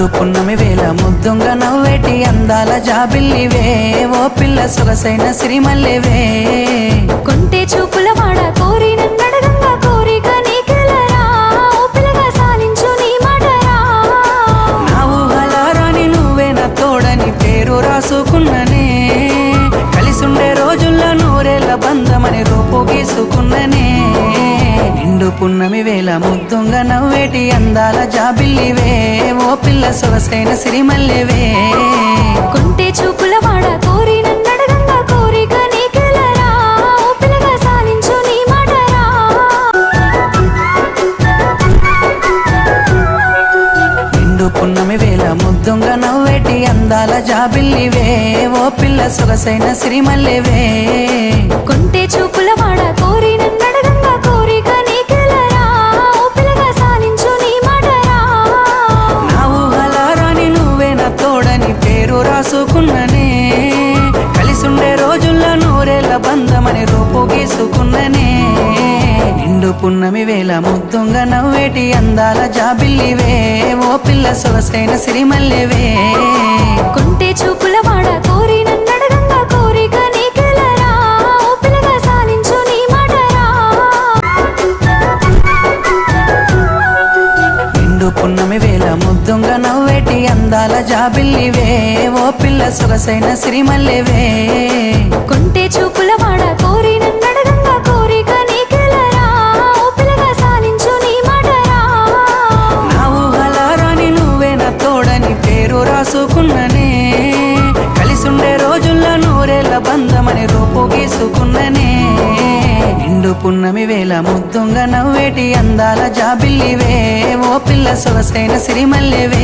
నాడు పున్నమి వేల ముద్దుంగ నవ్వేటి అందాల జాబిల్లివే ఓ పిల్ల సొగసైన సిరిమల్లెవే కొంటే చూపుల వాడ కోరి తోడని పేరు రాసుకున్ననే. కలిసుండే రోజుల్లో బంధమని పున్నమి వేల ముద్దుంగ నవ్వేటి అందాల జాబిల్లివే పిల్ల సొగసైన సిరిమల్లెవే. కొంటే చూపుల వాడ కోరి నన్నడగంగా కోరిక నీకెలరా? ఓ పిల్లగా సాలించు నీ మాటరా? నిండు పున్నమి వేళ ముద్దుంగా నవ్వేటి అందాల జాబిల్లివే. ఓ పిల్ల సొగసైన సిరిమల్లెవే. కొంటే చూపుల వాడ పేరు రాసుకున్ననే. కలిసుండే రోజుల్లో నూరేళ్ళ బంధమని రూపు గీసుకున్ననే. నిండు పున్నమి వేళ ముద్దుంగ నవ్వేటి అందాల జాబిల్లివే. ఓ పిల్ల సొగసైన సిరిమల్లివే. కొంటే చూపుల జాబిల్లివే ఓ పిల్ల సొగసైన సిరిమల్లెవే. కొంటే చూపుల వాడ కోరి నన్నడగంగా కోరిక నీకెలరా? ఓ పిల్లగా సాలించు నీ మాటరా? నా ఊహలారాని నువ్వే నా తోడని పేరు రాసుకున్ననే. కలిసుండే రోజుల్లో నూరేళ్ళ బంధమని రూపు గీసుకున్ననే. నిండు పున్నమి వేళ ముద్దుంగా నవ్వేటి అందాల జాబిల్లివే ఓ పిల్ల సొగసైన సిరిమల్లెవే.